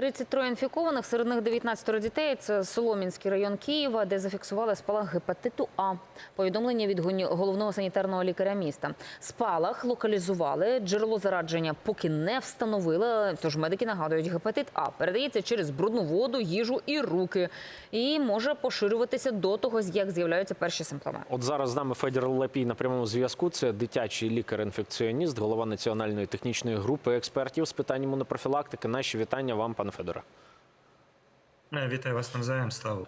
33 інфікованих, серед них 19 дітей. Це Солом'янський район Києва, де зафіксували спалах гепатиту А. Повідомлення від головного санітарного лікаря міста. Спалах локалізували, джерело зарадження поки не встановили. Тож медики нагадують, гепатит А передається через брудну воду, їжу і руки, і може поширюватися до того, як з'являються перші симптоми. От зараз з нами Федір Лапій на прямому зв'язку. Це дитячий лікар-інфекціоніст, голова національної технічної групи експертів з питань імунопрофілактики. Наші вітання вам, пане Федоре. Е, Вітаю вас навзаєм, слава.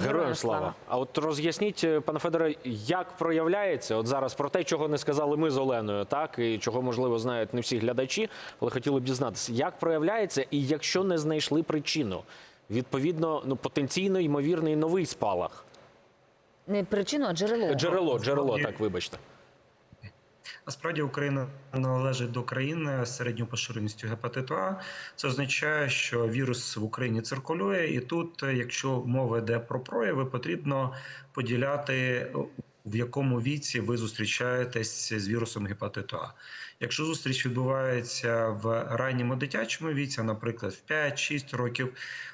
Героям слава. А от роз'ясніть, е, пане Федоре, як проявляється от зараз про те, чого не сказали ми з Оленою, так і чого можливо знають не всі глядачі, але хотіли б дізнатися, як проявляється, і якщо не знайшли причину, відповідно, ну потенційно ймовірний новий спалах. Не причину, а джерело. Джерело, джерело, так вибачте. Насправді Україна належить до країн з середньою поширеністю гепатиту А. Це означає, що вірус в Україні циркулює, і тут, якщо мова йде про прояви, потрібно поділяти. В якому віці ви зустрічаєтесь з вірусом гепатиту А? Якщо зустріч відбувається в ранньому дитячому віці, наприклад, в 5-6 років,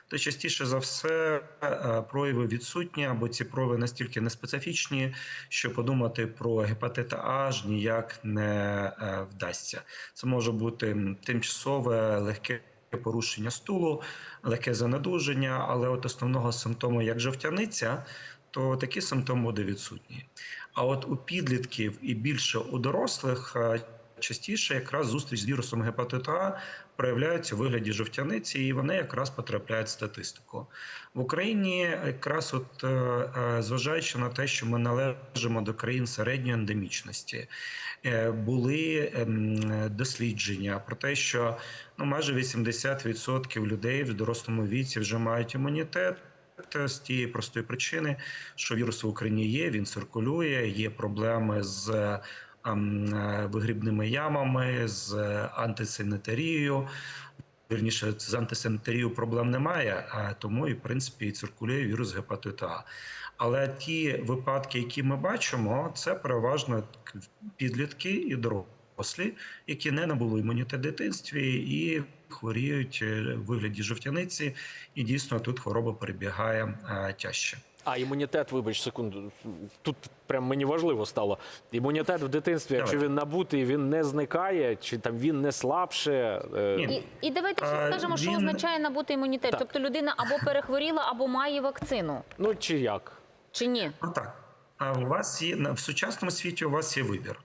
то частіше за все е, прояви відсутні або ці прояви настільки неспецифічні, що подумати про гепатит А аж ніяк не е, вдасться. Це може бути тимчасове легке. Порушення стулу, легке занедуження, але от основного симптому, як жовтяниця, то такі симптоми відсутні. А от у підлітків і більше у дорослих е, частіше якраз зустріч з вірусом гепатиту А проявляються у вигляді жовтяниці, і вони якраз потрапляють в статистику. В Україні якраз от е, е, зважаючи на те, що ми належимо до країн середньої ендемічності, були ем, дослідження про те, що ну майже 80% людей в дорослому віці вже мають імунітет. З тієї простої причини, що вірус в Україні є, він циркулює, є проблеми з ем, е, вигрібними ямами, з антисанітарією. Вірніше, з антисанітарією проблем немає, тому і в принципі циркулює вірус гепатиту А. Але ті випадки, які ми бачимо, це переважно підлітки і дорослі, які не набули імунітет дитинстві і хворіють е, в вигляді жовтяниці, і дійсно тут хвороба перебігає е, тяжче. А імунітет, вибач, секунду. Тут прям мені важливо стало. Імунітет в дитинстві, якщо він набутий, він не зникає, чи там він не слабше. е, І, і давайте ще скажемо, що він- означає набути імунітет. Так. Тобто людина або перехворіла, або має вакцину. Ну чи як? Чи ні? Ну так. А у вас є на- в сучасному світі у вас є вибір.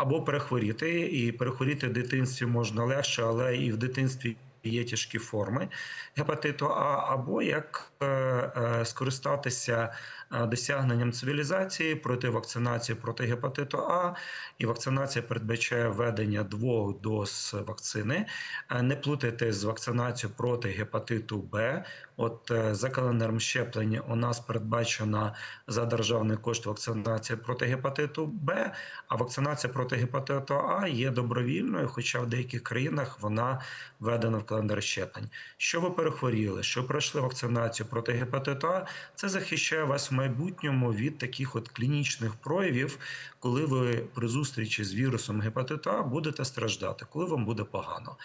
Або перехворіти, і перехворіти в дитинстві можна легше, але і в дитинстві є тяжкі форми гепатиту А, або як е, е, скористатися досягненням цивілізації проти вакцинації проти гепатиту А. І вакцинація передбачає введення двох доз вакцини. Е, Не плутайте з вакцинацією проти гепатиту Б. От е, за календарем щеплення у нас передбачена за державний кошт вакцинація проти гепатиту Б, а вакцинація проти гепатиту А є добровільною, хоча в деяких країнах вона введена в календар щеплень. Що ви перехворіли, що пройшли вакцинацію проти гепатиту А, це захищає вас в майбутньому від таких от клінічних проявів, коли ви при зустрічі з вірусом гепатиту А будете страждати, коли вам буде погано.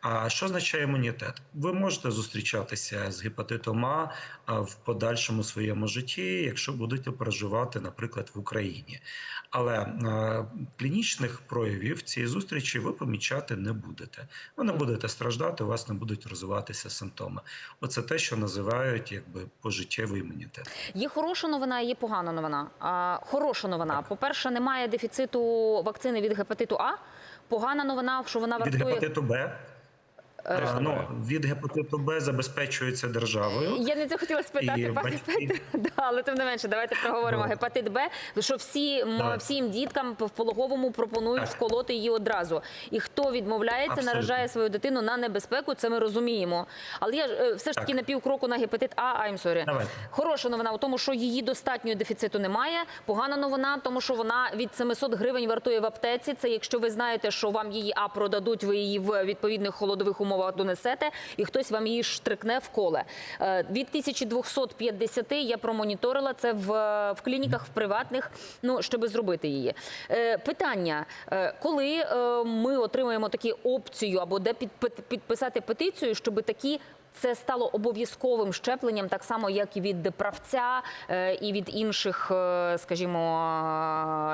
А що означає імунітет? Ви можете зустрічатися з гепатитом а, в подальшому своєму житті, якщо будете проживати, наприклад, в Україні. Але е, клінічних проявів цієї зустрічі ви помічати не будете. Ви не будете страждати, у вас не будуть розвиватися симптоми. Оце те, що називають якби пожиттєвий імунітет. Є хороша новина, є погана новина. А, хороша новина. По-перше, немає дефіциту вакцини від гепатиту А. Погана новина, що вона Від вартує. гепатиту Б. Е, ну, від гепатиту Б забезпечується державою. Я не це хотіла спитати, І пане батьки-. Да, але тим не менше, давайте проговоримо гепатит Б. Що всі всім діткам в пологовому пропонують Так. вколоти її одразу. І хто відмовляється, Абсолютно. наражає свою дитину на небезпеку. Це ми розуміємо. Але я ж, е, все ж таки Так. на півкроку на гепатит А. I'm sorry. Давайте. Хороша новина у тому, що її достатньо дефіциту немає. Погана новина, тому що вона від 700 гривень вартує в аптеці. Це якщо ви знаєте, що вам її А продадуть, ви її в відповідних холодових умовах умовах донесете, і хтось вам її штрикне в коле. Е, Від 1250 я промоніторила це в, в клініках, в приватних, ну, щоб зробити її. Е, Питання, е, коли е, ми отримаємо таку опцію або де підпи- підписати петицію, щоб такі це стало обов'язковим щепленням, так само як і від правця е, і від інших, е, скажімо,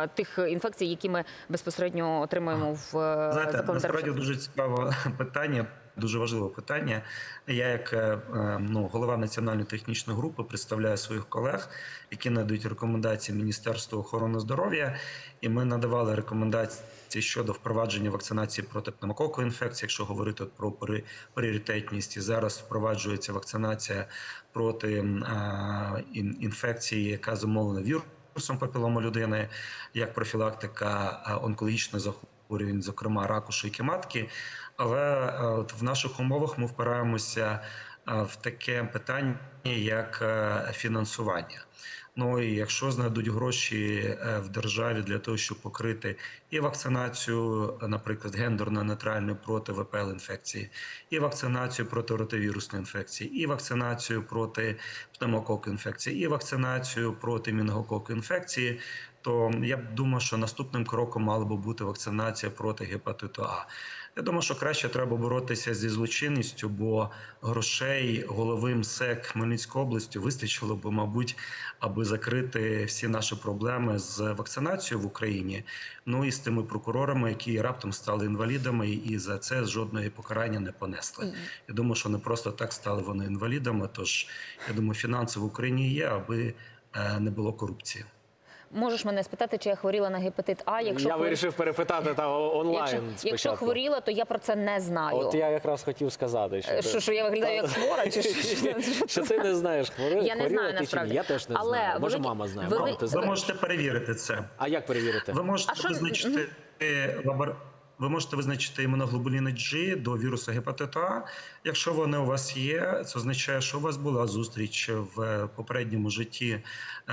е, тих інфекцій, які ми безпосередньо отримуємо в е, Знаєте, насправді дуже цікаве питання, дуже важливе питання. Я, як е, е, ну, голова національної технічної групи, представляю своїх колег, які надають рекомендації Міністерству охорони здоров'я, і ми надавали рекомендації щодо впровадження вакцинації проти пневмококової інфекції, якщо говорити про пріоритетність. І зараз впроваджується вакцинація проти ін- інфекції, яка зумовлена вірусом папілому людини, як профілактика онкологічних захворювань, зокрема раку шийки матки. Але е, от в наших умовах ми впираємося е, в таке питання, як е, фінансування. Ну і якщо знайдуть гроші в державі для того, щоб покрити і вакцинацію, наприклад, гендерно-нейтральну проти ВПЛ інфекції, і вакцинацію проти ротовірусної інфекції, і вакцинацію проти пневмокок інфекції, і вакцинацію проти мінгокок інфекції, то я б думав, що наступним кроком мала би бути вакцинація проти гепатиту А. Я думаю, що краще треба боротися зі злочинністю, бо грошей голови МСЕК Хмельницької області вистачило б, мабуть, аби закрити всі наші проблеми з вакцинацією в Україні. Ну і з тими прокурорами, які раптом стали інвалідами, і за це жодної покарання не понесли. Я думаю, що не просто так стали вони інвалідами. Тож я думаю, фінанси в Україні є, аби е, не було корупції. Можеш мене спитати, чи я хворіла на гепатит А? Якщо я хвор- вирішив перепитати та онлайн. якщо, якщо хворіла, то я про це не знаю. От я якраз хотів сказати, Е, що, Що, що я виглядаю як хвора, чи що? що ти не знаєш, хвори, Я не знаю, насправді. Я теж не знаю. Може, мама знає. Ви можете перевірити це. А як перевірити? Ви можете визначити лабор... Ви можете визначити імуноглобуліни G до вірусу гепатиту А. Якщо вони у вас є, це означає, що у вас була зустріч в попередньому житті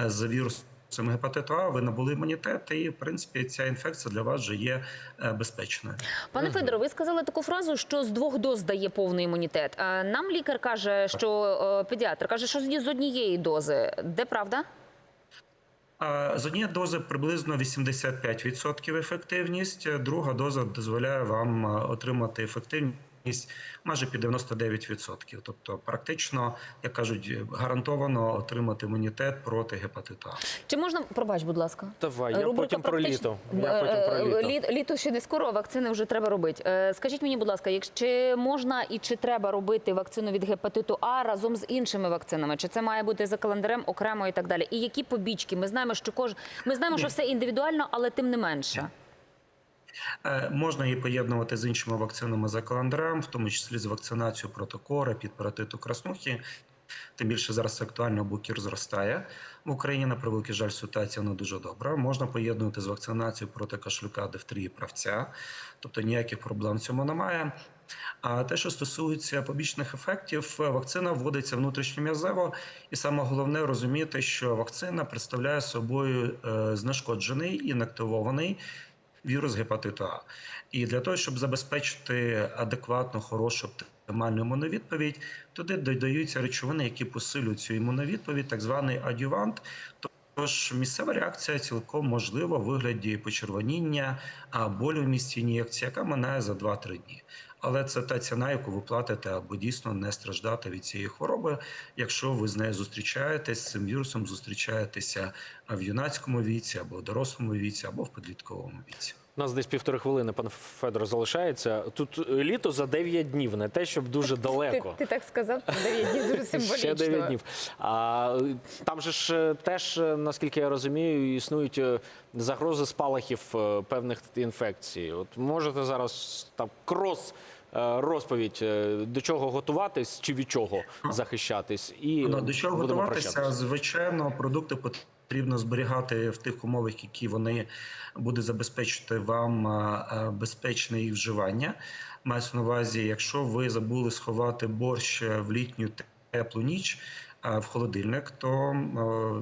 е, з вірусом гепатиту А, ви набули імунітет, і в принципі ця інфекція для вас вже є е, безпечною. Пане Федоре, ви сказали таку фразу, що з двох доз дає повний імунітет. Нам лікар каже, що е, педіатр каже, що з з однієї дози. Де правда? З однієї дози приблизно 85% ефективність. Друга доза дозволяє вам е, отримати ефективність майже під 99%. Тобто, практично, як кажуть, гарантовано отримати імунітет проти гепатиту. А. Чи можна пробач, будь ласка? Давай, я Рубрика потім про літо. Я потім про Е, літо. Літо ще не скоро, а вакцини вже треба робити. Е, Скажіть мені, будь ласка, чи можна і чи треба робити вакцину від гепатиту А разом з іншими вакцинами? Чи це має бути за календарем окремо і так далі? І які побічки? Ми знаємо, що кож... ми знаємо, що все індивідуально, але тим не менше. Е, Можна її поєднувати з іншими вакцинами за календарем, в тому числі з вакцинацією проти кори, під паратиту краснухи. Тим більше зараз актуально, бо кір зростає в Україні. На превеликий жаль, ситуація не дуже добра. Можна поєднувати з вакцинацією проти кашлюка, дифтерії, правця, тобто ніяких проблем в цьому немає. А те, що стосується побічних ефектів, вакцина вводиться внутрішньом'язево, і саме головне розуміти, що вакцина представляє собою е, знешкоджений інактивований вірус гепатиту А. І для того, щоб забезпечити адекватну, хорошу, оптимальну імуновідповідь, туди додаються речовини, які посилюють цю імуновідповідь, так званий адювант. Тож місцева реакція цілком можлива в вигляді почервоніння, а болю в місці ін'єкції, яка минає за 2-3 дні. Але це та ціна, яку ви платите, аби дійсно не страждати від цієї хвороби, якщо ви з нею зустрічаєтесь з цим вірусом, зустрічаєтеся в юнацькому віці, або в дорослому віці, або в підлітковому віці. У нас десь півтори хвилини, пан Федор, залишається. Тут літо за 9 днів, не те, щоб дуже далеко. Ти, ти так сказав, 9 днів дуже символічно. Ще 9 днів. А там же ж е, теж, е, наскільки я розумію, існують е, загрози спалахів певних інфекцій. От можете зараз там крос. Е, Розповідь е, до чого готуватись чи від чого захищатись, і Ну, до чого будемо готуватися? прощатися. Звичайно, продукти потрібно зберігати в тих умовах, які вони будуть забезпечити вам а, безпечне їх вживання. Мається на увазі, якщо ви забули сховати борщ в літню теплу ніч. В холодильник, то е,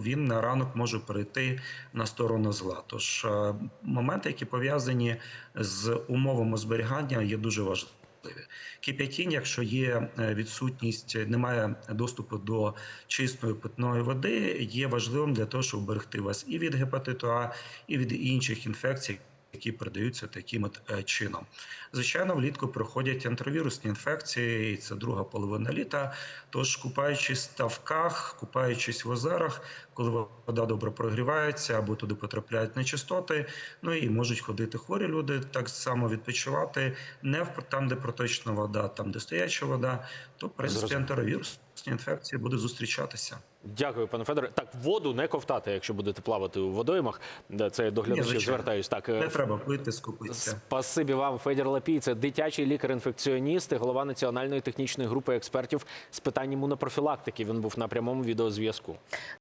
він на ранок може перейти на сторону зла. Тож е, моменти, які пов'язані з умовами зберігання, є дуже важливими. Кип'ятіння, якщо є е, відсутність, немає доступу до чистої питної води, є важливим для того, щоб берегти вас і від гепатиту А, і від інших інфекцій, які передаються таким от е, чином. Звичайно, влітку проходять антивірусні інфекції, і це друга половина літа. Тож, купаючись в ставках, купаючись в озерах, коли вода добре прогрівається або туди потрапляють нечистоти, ну і можуть ходити хворі люди, так само відпочивати не в там, де проточна вода, там де стояча вода, то принципі Зрозуміло. інфекції будуть зустрічатися. Дякую, пане Федоре. Так, воду не ковтати, якщо будете плавати у водоймах. Це до глядачів звертаюсь. Так, е, Не треба пити, скупитися. Спасибі вам, Федір Лапій. Це дитячий лікар-інфекціоніст і голова національної технічної групи експертів з питань імунопрофілактики. Він був на прямому відеозв'язку.